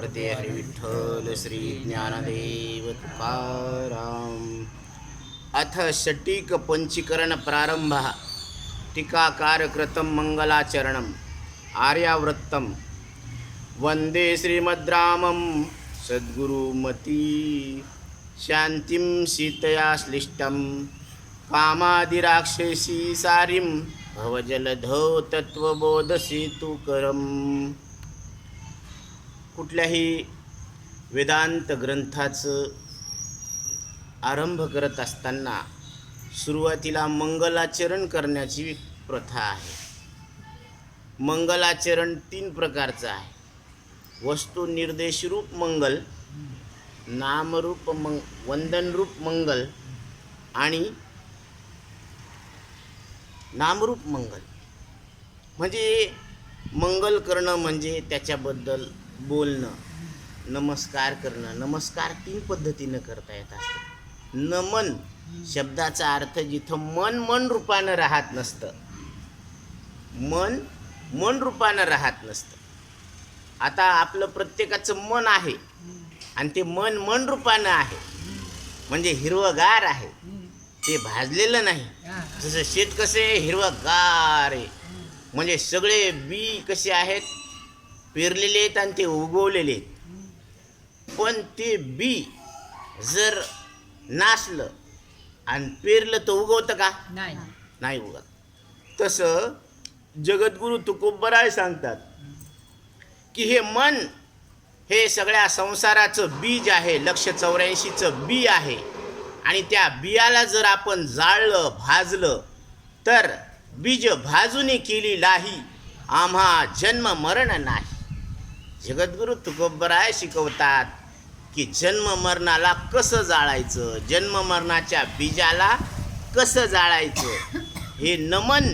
वरदे हरी विठ्ठल श्री ज्ञानदेव तुकाराम. अथ षटीक पंचीकरण प्रारंभ. टीकाकार कृतं आर्यावृत्तं वन्दे श्रीमद्रामं. सद्गुरुमती. शान्तिं सीतया श्लिष्टं. कामादिराक्षसी सारिं. भवजलधौ तत्त्वबोधसेतुकरम् कुठल्याही वेदांत ग्रंथाचं आरंभ करत असताना सुरुवातीला मंगलाचरण करण्याची प्रथा आहे. मंगलाचरण तीन प्रकारचं आहे. वस्तू निर्देशरूप मंगल नामरूप मंग वंदनरूप मंगल आणि नामरूप मंगल. म्हणजे मंगल करणं म्हणजे त्याच्याबद्दल बोलणं नमस्कार करणं नमस्कार तीन पद्धतीनं करता येत असतं. नमन शब्दाचा अर्थ जिथं मन मन रूपानं राहत नसतं. मन मन रूपानं राहत नसतं. आता आपलं प्रत्येकाचं मन आहे आणि ते मन मन रूपानं आहे. म्हणजे हिरवगार आहे. ते भाजलेलं नाही. जसं शेत कसे हिरवगार आहे. म्हणजे सगळे बी कसे आहेत? पेरलेले आहेत आणि ते उगवलेले आहेत. पण ते बी जर नासलं आणि पेरलं तर उगवतं का? नाही. नाही उगत तसं जगद्गुरु तुकोबराय सांगतात की हे मन हे सगळ्या संसाराचं बीज आहे लक्ष चौऱ्याऐंशीचं बी आहे. आणि त्या बियाला जर आपण जाळलं भाजलं तर बीज भाजूनी केली लाही आम्हा जन्म मरण नाही. जगद्गुरु तुकोबराय शिकवतात की जन्म मरणाला कसं जाळायचं? जन्म मरणाच्या बीजाला कसं जाळायचं? हे नमन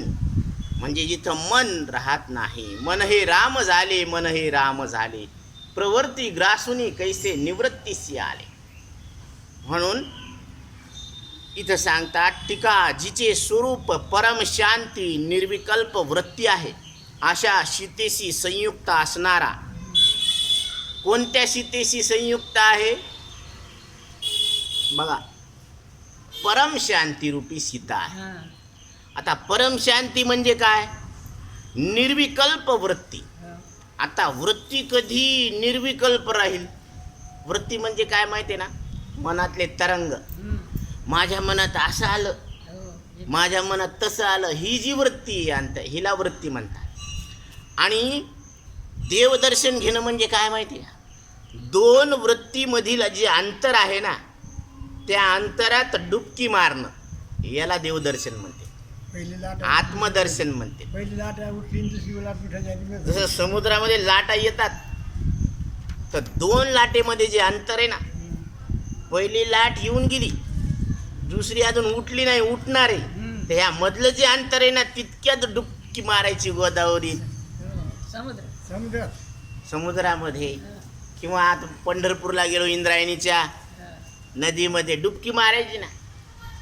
म्हणजे जिथं मन राहत नाही मन हे राम झाले मन हे राम झाले. प्रवृत्ती ग्रासुनी कैसे निवृत्तीसी आले म्हणून इथं सांगतात टीका जिचे स्वरूप परम शांती निर्विकल्प वृत्ती आहे. अशा शीतेशी संयुक्त असणारा कोणत्या सीतेशी संयुक्त आहे बघा परम शांती रूपी सीता आहे हा. आता परम शांती म्हणजे काय निर्विकल्प वृत्ती. आता वृत्ती कधी निर्विकल्प राहील वृत्ती म्हणजे काय माहिती आहे ना मनातले तरंग. माझ्या मनात असं आलं हो. माझ्या मनात तसं आलं ही जी वृत्ती आहे अंत हिला वृत्ती म्हणतात आणि देवदर्शन घेणं म्हणजे काय माहिती आहे दोन वृत्तीमधील जे अंतर आहे ना त्या अंतरात डुबकी मारणं याला देवदर्शन म्हणते. पहिली लाट आत्मदर्शन म्हणते. पहिली लाट उठली दुसरी लाट उठायची जसं समुद्रामध्ये लाटा येतात तर दोन लाटेमध्ये जे अंतर आहे ना पहिली लाट येऊन गेली दुसरी अजून उठली नाही उठणार आहे. तर ह्या मधलं जे अंतर आहे ना तितक्यात डुबकी मारायची गोदावरी. समुद्र. समुद्रामध्ये. किंवा आता पंढरपूरला गेलो इंद्रायणीच्या. नदीमध्ये डुबकी मारायची ना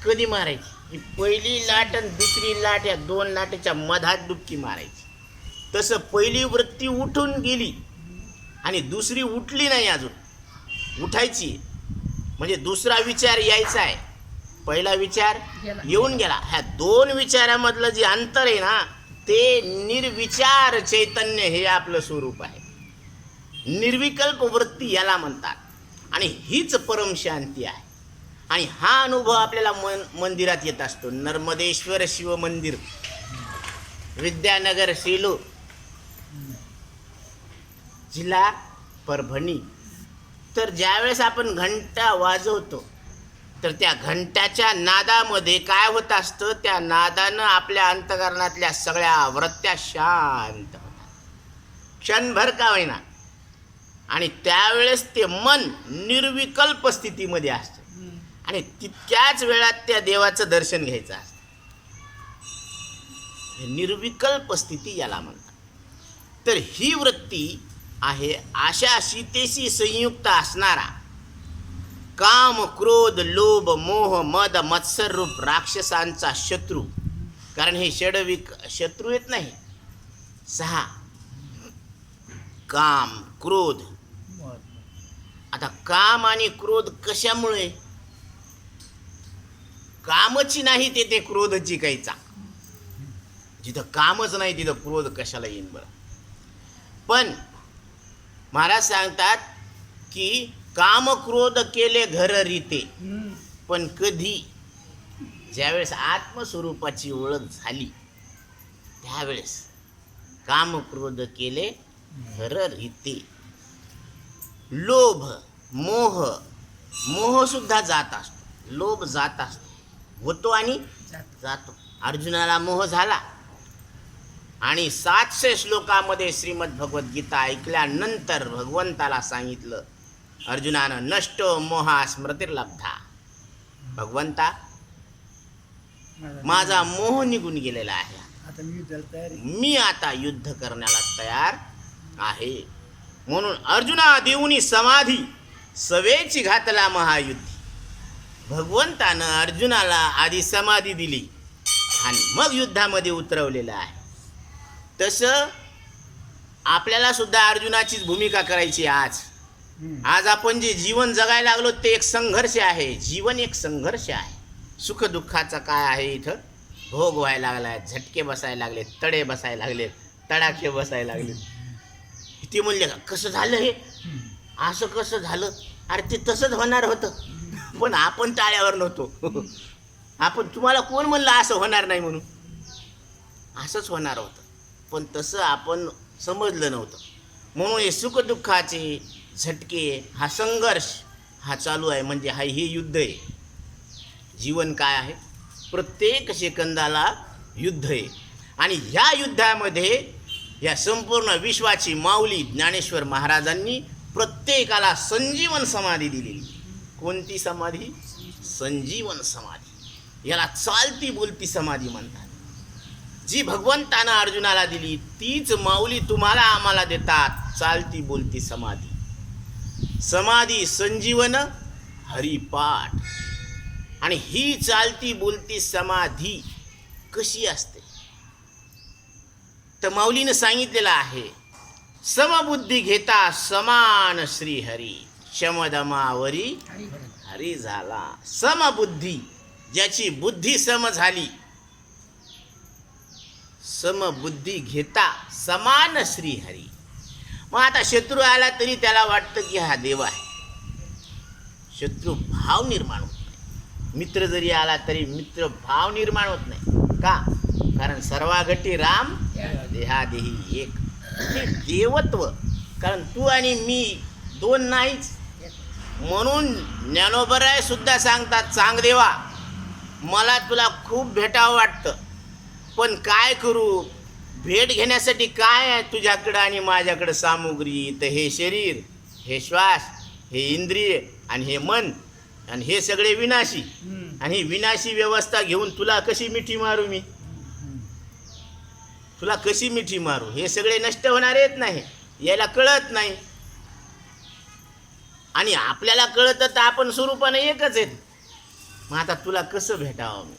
कधी मारायची? ही पहिली लाट आणि दुसरी लाट या दोन लाटेच्या मधात डुबकी मारायची. तसं पहिली वृत्ती उठून गेली आणि दुसरी उठली नाही अजून. उठायची. म्हणजे दुसरा विचार यायचा आहे. पहिला विचार. येऊन गेला. ह्या दोन विचारामधलं जे अंतर आहे ना ते निर्विचार चैतन्य हे आपलं स्वरूप आहे. निर्विकल्प वृत्ती याला म्हणतात. आणि हीच परमशांती आहे. आणि हा अनुभव आपल्याला मन मंदिरात येत असतो. नर्मदेश्वर शिव मंदिर. विद्यानगर सेलू. जिल्हा परभणी. तर ज्यावेळेस आपण घंटा वाजवतो तर त्या घंटाच्या नादामध्ये काय होत असतं? त्या नादानं आपल्या अंतकरणातल्या सगळ्या वृत्त्या शांत होतात. क्षणभर का होईना. आणि त्यावेळेस ते मन निर्विकल्प स्थितीमध्ये असतं. आणि तितक्याच वेळात त्या देवाचं दर्शन घ्यायचं असतं. निर्विकल्प स्थिती याला म्हणतात. तर ही वृत्ती आहे अशा सीतेशी संयुक्त असणारा काम क्रोध लोभ मोह मद मत्सर रूप राक्षसांचा शत्रू. कारण हे षडविक शत्रू येत नाही. सहा. काम क्रोध आता काम आणि क्रोध कशामुळे? कामची नाही तेथे क्रोध काहीचा जिथं कामच नाही तिथं क्रोध कशाला येईन बरं? पण महाराज सांगतात की काम क्रोध केले घर रीते. पण कधी? ज्यावेळेस आत्मस्वरूपाची ओळख झाली त्यावेळेस काम क्रोध केले घर रीते. लोभ मोह मोह सुद्धा जात असतो. लोभ जात असतो. होतो आणि जात. अर्जुनाला मोह झाला. आणि सातशे श्लोकामध्ये श्रीमद भगवद्गीता ऐकल्यानंतर भगवंताला सांगितलं अर्जुनानं नष्ट मोहा स्मृतिर्लब्धा भगवंता माझा मोह निघून गेलेला आहे. मी आता युद्ध करण्याला तयार आहे. म्हणून अर्जुना देऊनी समाधी सवेची घातला महायुद्धी. भगवंतानं अर्जुनाला आधी समाधी दिली आणि मग युद्धामध्ये उतरवलेलं आहे. तसं आपल्याला सुद्धा अर्जुनाचीच भूमिका करायची आज. आज आपण जे जीवन जगायला लागलो ते एक संघर्ष आहे. जीवन एक संघर्ष आहे. सुख दुःखाचा काय आहे इथं? भोग व्हायला लागलाय झटके बसायला लागले तडे बसायला लागले तडाखे बसायला लागले ते म्हणले का कसं झालं हे? असं कसं झालं? अरे ते तसंच होणार होतं. पण आपण टाळ्यावर नव्हतो. आपण तुम्हाला कोण म्हणलं असं होणार नाही म्हणून? असंच होणार होतं. पण तसं आपण समजलं नव्हतं. म्हणून हे सुखदुःखाचे झटके हा संघर्ष हा चालू आहे. म्हणजे हा हे युद्ध आहे. जीवन काय आहे? प्रत्येक सेकंदाला युद्ध आहे. आणि ह्या युद्धामध्ये या संपूर्ण विश्वाची माऊली ज्ञानेश्वर महाराजांनी प्रत्येकाला संजीवन समाधी दिलेली. कोणती समाधी? संजीवन समाधी. याला चालती बोलती समाधी म्हणतात. जी भगवंतानं अर्जुनाला दिली तीच माऊली तुम्हाला आम्हाला देतात. चालती बोलती समाधी. समाधी संजीवन हरिपाठ. आणि ही चालती बोलती समाधी कशी असते? तर माऊलीनं सांगितलेलं आहे समबुद्धी घेता समान श्रीहरी शमदमावरी हरी झाला. समबुद्धी ज्याची बुद्धी सम झाली समबुद्धी घेता समान श्रीहरी. मग आता शत्रू आला तरी त्याला वाटतं की हा देव आहे. शत्रू भाव निर्माण होत नाही. मित्र जरी आला तरी मित्र भाव निर्माण होत नाही. का? कारण सर्वागटी राम देहादेही एक. हे देवत्व. कारण तू आणि मी दोन नाहीच. म्हणून ज्ञानोबराय सुद्धा सांगतात चांग देवा मला तुला खूप भेटावं वाटतं. पण काय करू? भेट घेण्यासाठी काय आहे तुझ्याकडं आणि माझ्याकडं सामुग्री तर हे शरीर हे श्वास हे इंद्रिय आणि हे मन आणि हे सगळे विनाशी. आणि ही विनाशी व्यवस्था घेऊन तुला कशी मिठी मारू मी? तुला कशी मिठी मारू? हे सगळे नष्ट होणार येत नाही. याला कळत नाही. आणि आपल्याला कळतं तर आपण स्वरूपाने एकच आहेत. मग आता तुला कसं भेटावं मी?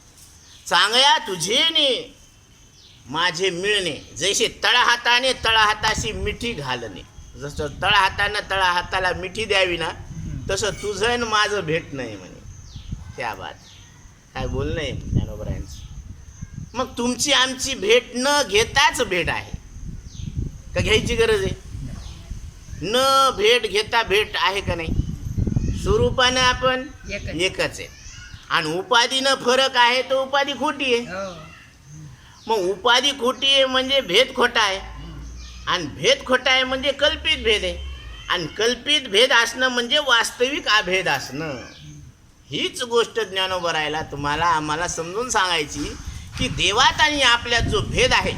चांगल्या तुझेने माझे मिळणे. जैसे तळहाताने तळहाताशी मिठी घालणे. जसं तळहातानं तळहाताला मिठी द्यावी ना तसं तुझं माझं भेट नाही म्हणे. त्या बात. काय बोलणं आहे? मग तुमची आमची भेट न घेताच भेट आहे. का घ्यायची गरज आहे? न भेट घेता भेट आहे का नाही? स्वरूपानं आपण एकच. आहे. आणि उपाधीनं फरक आहे तर उपाधी खोटी आहे. हो. मग उपाधी खोटी आहे म्हणजे भेद खोटा आहे. आणि भेद खोटा आहे म्हणजे कल्पित भेद आहे. आणि कल्पित भेद असणं म्हणजे वास्तविक अभेद असणं. हीच गोष्ट ज्ञानोबरायला तुम्हाला आम्हाला समजून सांगायची. की देवात आणि आपल्यात जो भेद आहे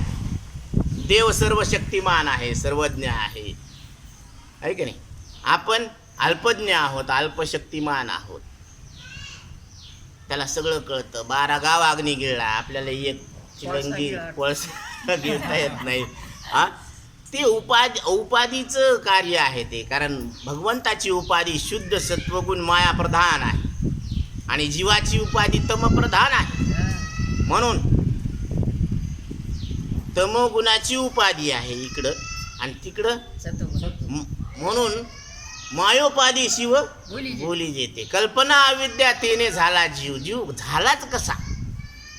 देव सर्व शक्तिमान आहे सर्वज्ञ आहे. आहे की नाही? आपण अल्पज्ञ आहोत अल्पशक्तिमान आहोत. त्याला सगळं कळतं. बारा गाव अग्नी गिळला आपल्याला एक चिलंगी गिळा. कोळसा गिळता येत नाही. हा? ते उपाधी उपाधीचं कार्य आहे ते. कारण भगवंताची उपाधी शुद्ध सत्वगुण माया प्रधान आहे. आणि जीवाची उपाधी तमप्रधान आहे. म्हणून तमोगुणाची उपाधी आहे इकडं आणि तिकडं म्हणून मायोपादी शिव. बोली जेते. कल्पना अविद्या तेने झाला जीव. जीव झालाच कसा?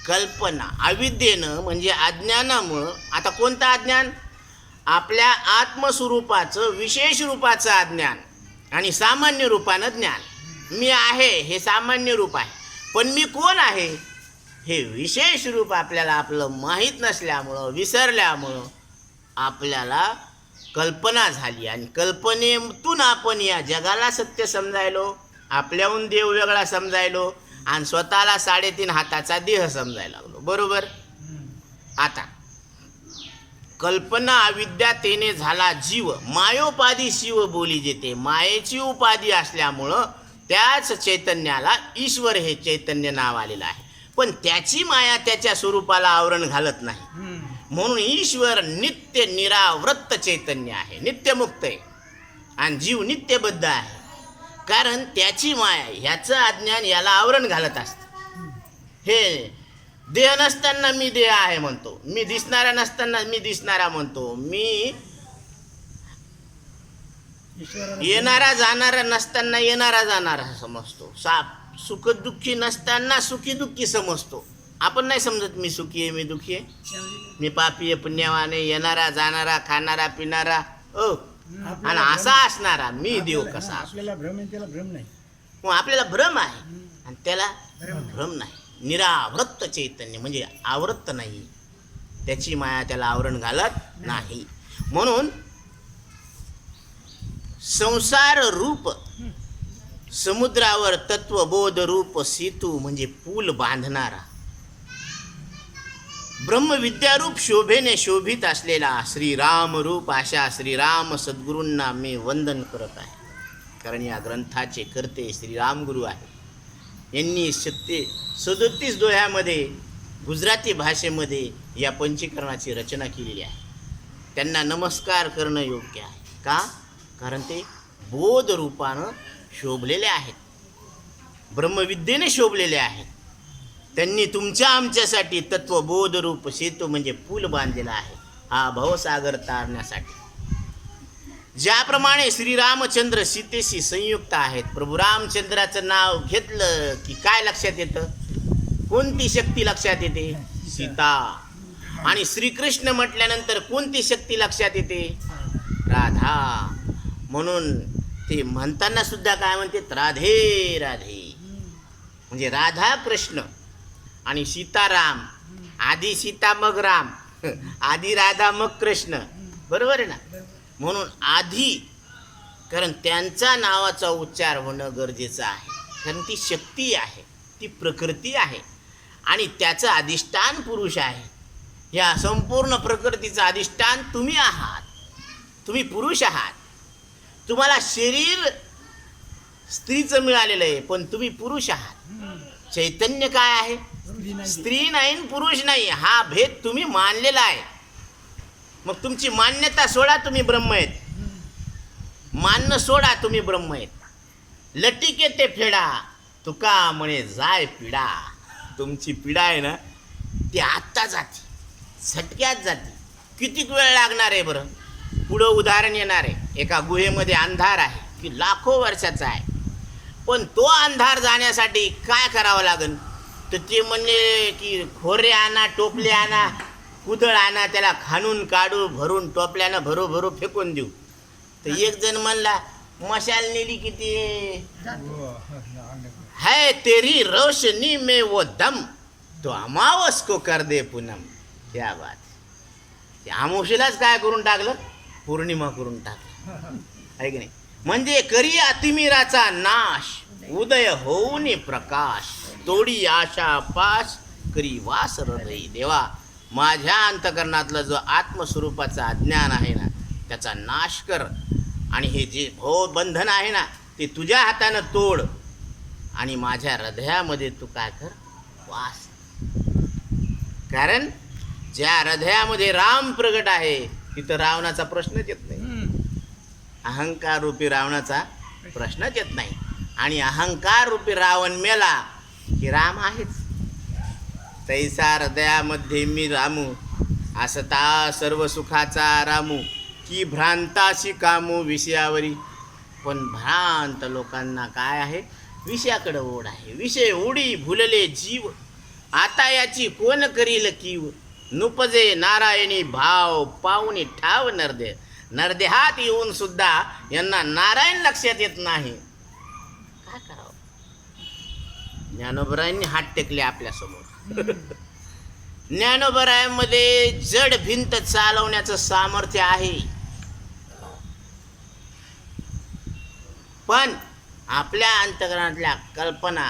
कल्पना. अविद्येनं म्हणजे अज्ञानामुळं. आता कोणतं अज्ञान? आपल्या आत्मस्वरूपाचं विशेष रूपाचं अज्ञान आणि सामान्य रूपानं ज्ञान. मी आहे हे सामान्य रूप आहे. पण मी कोण आहे? हे विशेष रूप आपल्याला आपलं माहीत नसल्यामुळं विसरल्यामुळं आपल्याला कल्पना झाली. आणि कल्पनेतून आपण या जगाला सत्य समजायलो आपल्याहून देव वेगळा समजायलो आणि स्वतःला साडेतीन हाताचा देह समजायला लागलो. बरोबर? आता कल्पना अविद्यातेने झाला जीव. मायोपाधी शिव बोली जेते मायेची उपाधी असल्यामुळं त्याच चैतन्याला ईश्वर हे चैतन्य नाव आलेलं आहे. पण त्याची माया त्याच्या स्वरूपाला आवरण घालत नाही. म्हणून ईश्वर नित्य निरावृत्त चैतन्य आहे. नित्यमुक्त आहे. आणि जीव नित्यबद्ध आहे. कारण त्याची माया ह्याचं अज्ञान याला आवरण घालत असतं. हे देह नसताना मी देह आहे म्हणतो. मी दिसणारा नसताना मी दिसणारा म्हणतो. मी येणारा जाणारा नसताना येणारा जाणारा समजतो. साप सुखदुःखी नसताना सुखी दुःखी समजतो. आपण नाही समजत मी सुखी आहे मी दुःखी आहे? मी पापी आहे पुण्यवान येणारा जाणारा खाणारा पिणारा ओ आणि असा असणारा मी देव कसा हा, आपल्याला भ्रम आहे त्याला भ्रम नाही. मग आपल्याला भ्रम आहे. आणि त्याला भ्रम नाही. निरावृत्त चैतन्य म्हणजे आवृत्त नाही. त्याची माया त्याला आवरण घालत नाही. म्हणून संसार रूप समुद्रावर तत्वबोध रूप सेतू म्हणजे पूल बांधणारा. ब्रह्मविद्यारूप शोभेने शोभित असलेला श्रीराम रूप अशा श्रीराम सद्गुरूंना मी वंदन करत आहे. कारण या ग्रंथाचे कर्ते श्रीराम गुरु आहे यांनी सत्ते सदोतीस दोह्यामध्ये गुजराती भाषेमध्ये या पंचीकरणाची रचना केलेली आहे. त्यांना नमस्कार करणं योग्य आहे. का? कारण ते बोध रूपानं शोभलेले आहेत. ब्रह्मविद्येने शोभलेले आहेत. त्यांनी तुमच्या आमच्यासाठी तत्वबोधरूप सेतू म्हणजे पूल बांधलेला आहे. हा भवसागर तारण्यासाठी. ज्याप्रमाणे श्रीरामचंद्र सीतेशी संयुक्त आहेत प्रभू रामचंद्राचं नाव घेतलं की काय लक्षात येतं? कोणती शक्ती लक्षात येते? सीता. आणि श्रीकृष्ण म्हटल्यानंतर कोणती शक्ती लक्षात येते? राधा. म्हणून ते म्हणताना सुद्धा काय म्हणतात राधे राधे. म्हणजे राधा कृष्ण आणि सीताराम. आधी सीता मग राम. आधी राधा मग कृष्ण. बरोबर आहे ना? म्हणून आधी कारण त्यांचा नावाचा उच्चार होणं गरजेचं आहे. कारण ती शक्ती आहे. ती प्रकृती आहे. आणि त्याचं अधिष्ठान पुरुष आहे. या संपूर्ण प्रकृतीचं अधिष्ठान तुम्ही आहात. तुम्ही पुरुष आहात. तुम्हाला शरीर स्त्रीचं मिळालेलं आहे पण तुम्ही पुरुष आहात. चैतन्य काय आहे? स्त्री नाही पुरुष नाही हा भेद तुम्ही मानलेला आहे. मग तुमची मान्यता सोडा तुम्ही ब्रह्म आहेत. मान्य सोडा तुम्ही ब्रह्म आहेत. लटिके ते फेडा तुका म्हणे जाय पिडा. तुमची पिढा आहे ना ती आत्ता जाते झटक्यात जाते. कितीक वेळ लागणार आहे बरं? पुढं उदाहरण येणार आहे. एका गुहेमध्ये अंधार आहे की लाखो वर्षाचा आहे. पण तो अंधार जाण्यासाठी काय करावं लागेल तर ते म्हणले की खोरे आणा टोपले आणा कुदळ आणा त्याला खाणून काढू भरून टोपल्यानं भरू भरू फेकून देऊ. तर एक जण म्हणला मशाल नेली की ते? है तेरी रोशनी में वो दम तो अमावस को कर दे पूनम. क्या बात. ते काय करून टाकलं? पौर्णिमा करून टाक. आहे की नाही? म्हणजे करी अतिमिराचा नाश उदय होऊन प्रकाश तोडी आशा पाश करी वास हृदयी देवा. माझ्या अंतकरणातलं जो आत्मस्वरूपाचं अज्ञान आहे ना त्याचा नाश कर. आणि हे जे भवबंधन आहे ना ते तुझ्या हातानं तोड. आणि माझ्या हृदयामध्ये तू काय कर? वास. कारण ज्या हृदयामध्ये राम प्रगट आहे तिथं रावणाचा प्रश्नच येत नाही. अहंकार रूपी रावणाचा प्रश्नच येत नाही. आणि अहंकार रूपी रावण मेला की राम आहेच. तैसा हृदयामध्ये मी रामू असता सर्व सुखाचा रामू की भ्रांताशी कामू विषयावरी. पण भ्रांत लोकांना काय आहे? विषयाकडं ओढ आहे. विषय ओढी भुलले जीव. आता याची कोण करील कीव? नुपजे नारायणी भाव पाहुणे ठाव नरदे. नरदेहात येऊन सुद्धा यांना नारायण लक्षात येत नाही. काय करावं? ज्ञानोबरायांनी हात टेकले आपल्यासमोर ज्ञानोबरायांमध्ये जड भिंत चालवण्याचं सामर्थ्य आहे. पण आपल्या अंतकरणातल्या कल्पना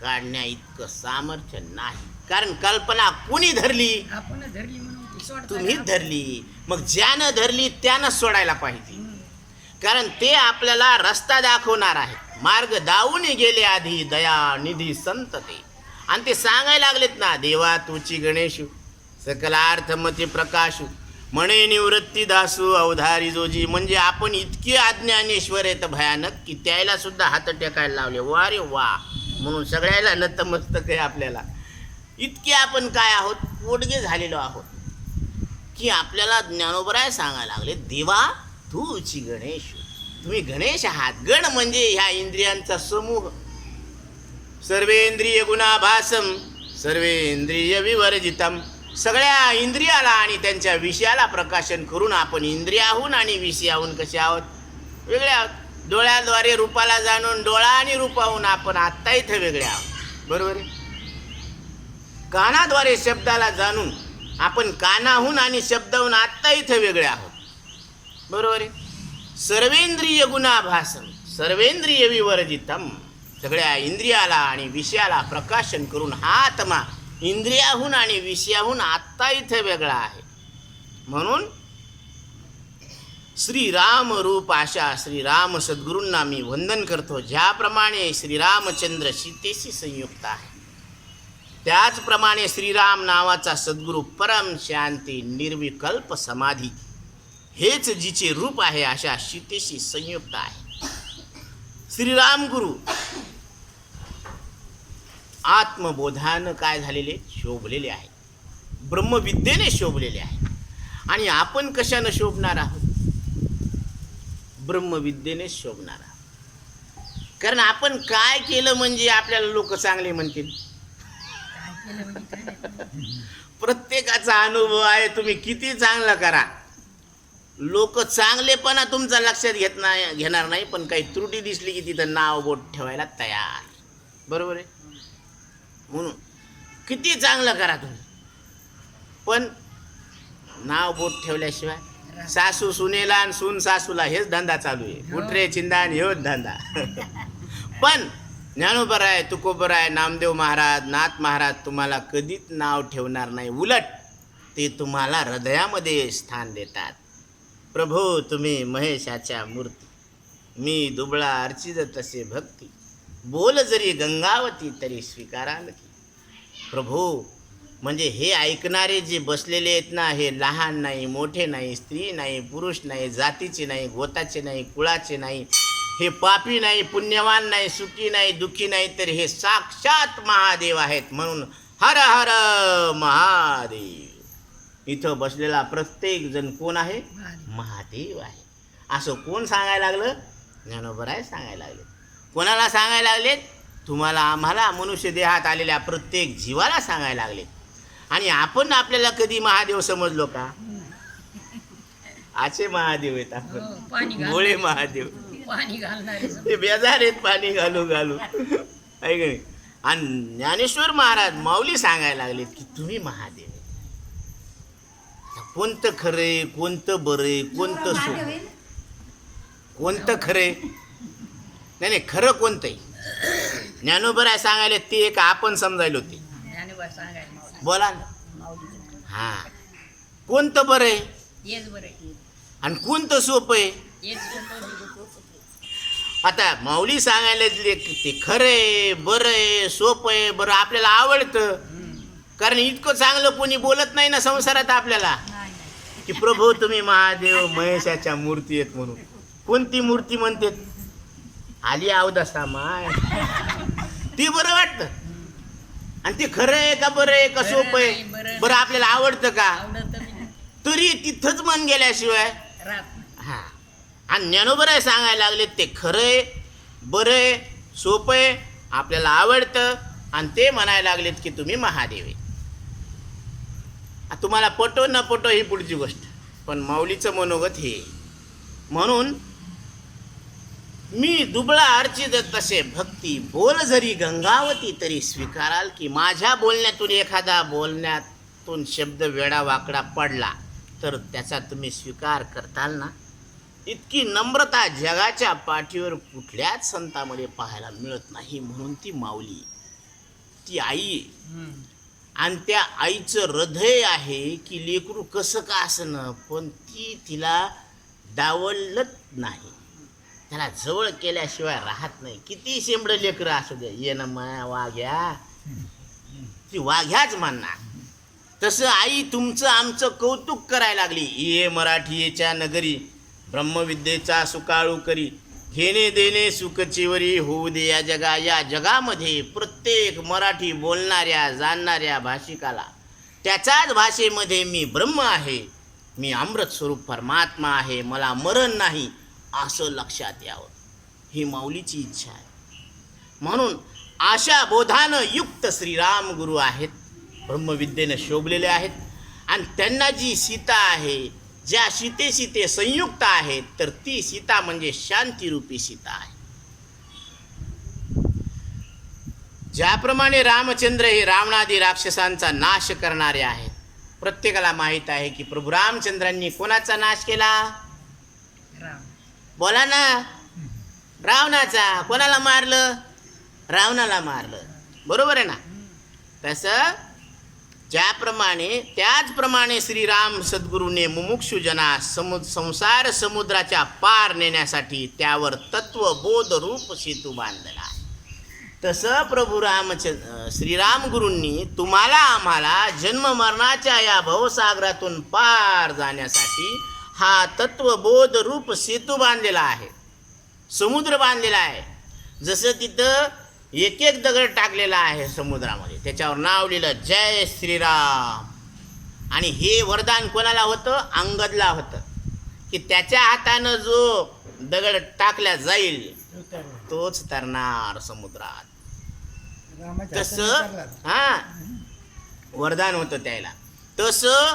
काढण्या इतकं सामर्थ्य नाही. कारण कल्पना कुणी धरली? आपण धरली म्हणून ती सोडता तुम्हीच का? धरली. मग ज्यानं धरली त्यानं सोडायला पाहिजे. कारण ते आपल्याला रस्ता दाखवणार आहे मार्ग दावून गेले आधी दया निधी संत ते आणि ते सांगायला लागलेत ना देवा तुची गणेशू सकलार्थमती प्रकाशू म्हणे निवृत्ती दासू अवधारी जोजी. म्हणजे आपण इतके अज्ञानेश्वर आहेत भयानक की त्याला सुद्धा हात टेकायला लावले. वा रे वा. म्हणून सगळ्याला नतमस्तक आहे आपल्याला. इतके आपण काय आहोत? पोटगे झालेलो आहोत. की आपल्याला ज्ञानोबराय सांगायला लागले देवा तूची गणेश. तुम्ही गणेश आहात. गण म्हणजे ह्या इंद्रियांचा समूह. सर्वेंद्रिय गुणाभासम सर्वेंद्रिय विवर्जितम. सगळ्या इंद्रियाला आणि त्यांच्या विषयाला प्रकाशन करून आपण इंद्रियाहून आणि विषयाहून कसे आहोत? वेगळे आहोत. डोळ्याद्वारे रूपाला जाणून डोळा आणि रूपाहून आपण आत्ता इथं वेगळे आहोत. बरोबर आहे? कानाद्वारे शब्दाला जाणून आपण कानाहून आणि शब्दाहून आत्ता इथं वेगळे आहोत. बरोबर आहे? सर्वेंद्रिय गुणाभासन सर्वेंद्रिय विवर्जितम. सगळ्या इंद्रियाला आणि विषयाला प्रकाशन करून हा आत्मा इंद्रियाहून आणि विषयाहून आत्ता इथं वेगळा आहे. म्हणून श्रीराम रूप आशा श्रीराम सद्गुरूंना मी वंदन करतो ज्याप्रमाणे श्रीरामचंद्र सीतेशी संयुक्त आहे. त्याचप्रमाणे श्रीराम नावाचा सद्गुरू परम शांती निर्विकल्प समाधी. हेच जिचे रूप आहे अशा शितेशी संयुक्त आहे. श्रीराम गुरु आत्मबोधानं काय झालेले? शोभलेले आहे. ब्रह्मविद्येने शोभलेले आहे. आणि आपण कशानं शोभणार आहोत? ब्रह्मविद्येने शोभणार आहोत. कारण आपण काय केलं म्हणजे आपल्याला लोक चांगले म्हणतील काय केलं म्हणजे काय नाही. प्रत्येकाचा अनुभव आहे तुम्ही किती चांगलं करा. लोक चांगलेपणा तुमचा लक्षात घेत नाही घेणार नाही पण काही त्रुटी दिसली की तिथं नाव बोट ठेवायला तयार. बरोबर आहे? म्हणून किती चांगलं करा तुम्ही. पण नाव बोट ठेवल्याशिवाय सासू सुनेला आणि सून सासूला हेच धंदा चालू आहे. उठरे चिंदान हेच धंदा. पण ज्ञानोबर आहे तुकोबर आहे नामदेव महाराज नाथ महाराज तुम्हाला कधीच नाव ठेवणार नाही. उलट ते तुम्हाला हृदयामध्ये स्थान देतात. प्रभू तुम्ही महेशाच्या मूर्ती. मी दुबळा अर्चित तसे भक्ती. बोल जरी गंगावती तरी स्वीकाराल की प्रभू म्हणजे हे ऐकणारे जे बसलेले आहेत ना हे लहान नाही मोठे नाही स्त्री नाही पुरुष नाही जातीचे नाही गोताचे नाही कुळाचे नाही हे पापी नाही पुण्यवान नाही सुखी नाही दुःखी नाही तर हे साक्षात महादेव आहेत म्हणून हर हर महादेव. इथं बसलेला प्रत्येक जण कोण आहे? महादेव. आहे. असं कोण सांगायला लागलं? ज्ञानोबराय सांगायला लागले. कोणाला सांगायला लागलेत तुम्हाला आम्हाला मनुष्य देहात आलेल्या प्रत्येक जीवाला सांगायला लागलेत आणि आपण आपल्याला कधी महादेव समजलो का? आचे महादेव आहेत हो, आपण पाणी भोळे घाल महादेव. पाणी घालणारे. ते बेजार आहेत पाणी घालू घालू आहे की नाही आणि ज्ञानेश्वर महाराज माऊली सांगायला लागलेत की तुम्ही महादेव आहे. आता कोणतं खरे कोणतं बरे कोणतं सुख कोणतं खरे नाही नाही खरं कोणतं आहे ज्ञानोबराय सांगायला ते एक आपण समजायला होते ज्ञानोबा सांगायला माऊली. बोला ना. हा कोणतं बरं आहे हेच बरं आहे. आणि कोणतं सोपं आहे हेच सोपं. आता माऊली सांगायला ते खरं आहे बरं आहे सोपं आहे बरं आपल्याला आवडतं. कारण इतकं चांगलं कोणी बोलत नाही ना संसारात आपल्याला. की प्रभू तुम्ही महादेव महेशाच्या मूर्ती आहेत म्हणून. कोणती मूर्ती म्हणते? आली अवदसा माय. ती बरं वाटतं. आणि ते खरं आहे का बरं आहे का सोपं आहे? बरं आपल्याला आवडतं का. तरी तिथंच मन गेल्याशिवाय आणि ज्ञानोबराय सांगायला लागले ते खरं आहे बर आहे सोपं आहे आपल्याला आवडतं आणि ते म्हणायला लागलेत की तुम्ही महादेव आहे. तुम्हाला पटो न पटो ही पुढची गोष्ट. पण माऊलीचं मनोगत हे म्हणून मी दुबळा अर्चित तसे भक्ती बोल जरी गंगावती तरी स्वीकाराल की माझ्या बोलण्यातून एखादा बोलण्यातून शब्द वेडा वाकडा पडला तर त्याचा तुम्ही स्वीकार करताल ना? इतकी नम्रता जगाच्या पाठीवर कुठल्याच संतामध्ये पाहायला मिळत नाही म्हणून ती माऊली ती आई. आणि त्या आईचं हृदय आहे की लेकरू कसं का असणं पण ती तिला डावलत नाही. त्याला जवळ केल्याशिवाय राहत नाही. किती शेंबडं लेकरं असू दे. ये ना माया वाघ्या. ती वाघ्याच म्हणणार. तसं आई तुमचं आमचं कौतुक करायला लागली. ये मराठीच्या नगरी. ब्रह्मविद्येचा सुकाळू करी. घेणे देणे सुखचिवरी होऊ दे या जगा. या जगामध्ये प्रत्येक मराठी बोलणाऱ्या जाणणाऱ्या भाषिकाला त्याच्याच भाषेमध्ये मी ब्रह्म आहे. मी अमृत स्वरूप परमात्मा आहे. मला मरण नाही असं लक्षात यावं. ही माऊलीची इच्छा आहे. म्हणून आशा बोधानं युक्त श्रीराम गुरु आहेत. ब्रह्मविद्येनं शोभलेले आहेत. आणि त्यांना जी सीता आहे ज्या सीते सीते संयुक्त आहेत तर ती सीता म्हणजे शांतिरूपी सीता आहे. ज्याप्रमाणे रामचंद्र हे रावणादी राक्षसांचा नाश करणारे आहेत प्रत्येकाला माहीत आहे की प्रभू रामचंद्रांनी कोणाचा नाश केला? राम. बोला ना. रावणाचा. कोणाला मारलं? रावणाला मारलं. बरोबर आहे ना? तसं ज्याप्रमाणे त्याचप्रमाणे श्रीराम सद्गुरूने मुमुक्षुजना समु संसार समुद्राच्या पार नेण्यासाठी त्यावर तत्वबोध रूप सेतू बांधला आहे. तसं प्रभू रामचंद्र श्रीराम गुरूंनी तुम्हाला आम्हाला जन्म मरणाच्या या भवसागरातून पार जाण्यासाठी हा तत्वबोध रूप सेतू बांधलेला आहे. समुद्र बांधलेला आहे. जसं तिथं एक एक दगड टाकलेला आहे समुद्रामध्ये. त्याच्यावर नाव लिहिलं जय श्रीराम. आणि हे वरदान कोणाला होतं? अंगदला होतं. की त्याच्या हातानं जो दगड टाकला जाईल तोच तरणार समुद्रात. तसं. हा. वरदान होतं त्याला. तसं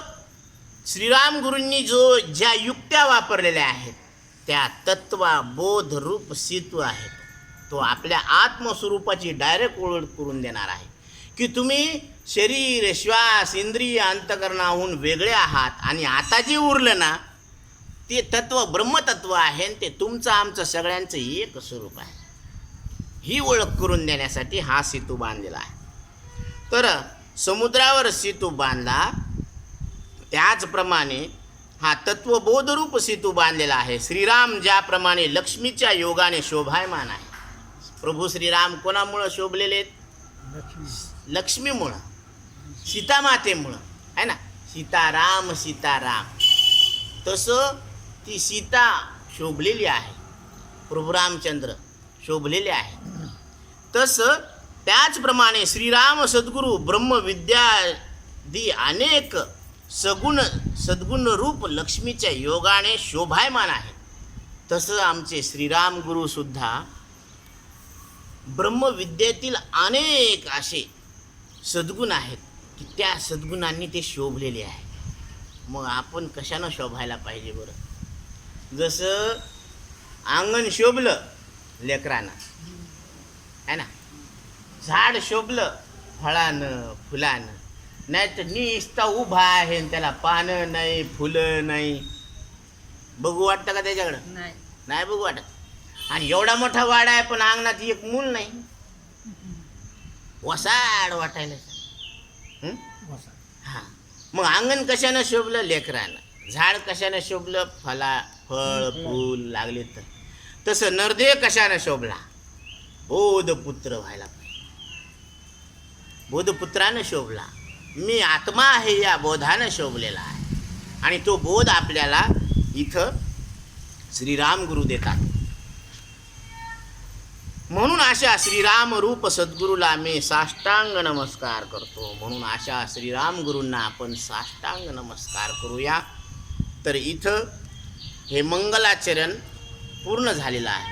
श्रीराम गुरूंनी जो ज्या युक्त्या वापरलेल्या आहेत त्या तत्वा बोध रूप सेतू आहेत. तो आपल्या आत्मस्वरूपाची डायरेक्ट ओळख करून देणार आहे. की तुम्ही शरीर श्वास इंद्रिय अंतकरणाहून वेगळे आहात आणि आता जे उरलं ना ते तत्व ब्रह्मतत्व आहे आणि ते तुमचं आमचं सगळ्यांचं एक स्वरूप आहे. ही ओळख करून देण्यासाठी हा सेतू बांधलेला आहे. तर समुद्रावर सेतू बांधला त्याचप्रमाणे हा तत्वबोधरूप सेतू बांधलेला आहे. श्रीराम ज्याप्रमाणे लक्ष्मीच्या योगाने शोभायमान आहे. प्रभू श्रीराम कोणामुळं शोभलेले आहेत? लक्ष्मी लक्ष्मीमुळं. सीतामातेमुळं. आहे ना? सीताराम सीताराम. तसं ती सीता शोभलेली आहे. प्रभू रामचंद्र शोभलेले आहे. तसं त्याचप्रमाणे श्रीराम सद्गुरू ब्रह्मविद्यादी अनेक सगुण सद्गुण रूप लक्ष्मीच्या योगाने शोभायमान आहे तसं आमचे श्रीराम गुरुसुद्धा ब्रह्मविद्येतील अनेक असे सद्गुण आहेत की त्या सद्गुणांनी ते शोभलेले आहे. मग आपण कशानं शोभायला पाहिजे बरं? जसं अंगण शोभलं लेकरानं आहे ना? झाड शोभलं फळानं फुलानं. नाही तर निस्ता उभा आहे आणि त्याला पानं नाही फुलं नाही. बघू वाटतं का त्याच्याकडं? नाही. नाही बघू वाटत. आणि एवढा मोठा वाडा आहे पण अंगणात एक मूल नाही. वसाड वाटायला हा. मग अंगण कशानं शोभलं? लेकरानं. झाड कशानं शोभलं? फला फळ फूल लागले तर. तसं नरदेह कशानं शोभला? बोधपुत्र व्हायला पाहिजे. बोधपुत्रानं शोभला. मी आत्मा आहे या बोधानं शोभलेला आहे. आणि तो बोध आपल्याला इथं श्रीराम गुरु देतात. म्हणून अशा श्रीराम रूप सद्गुरूला मी साष्टांग नमस्कार करतो. म्हणून अशा श्रीराम गुरूंना आपण साष्टांग नमस्कार करूया. तर इथं हे मंगलाचरण पूर्ण झालेलं आहे.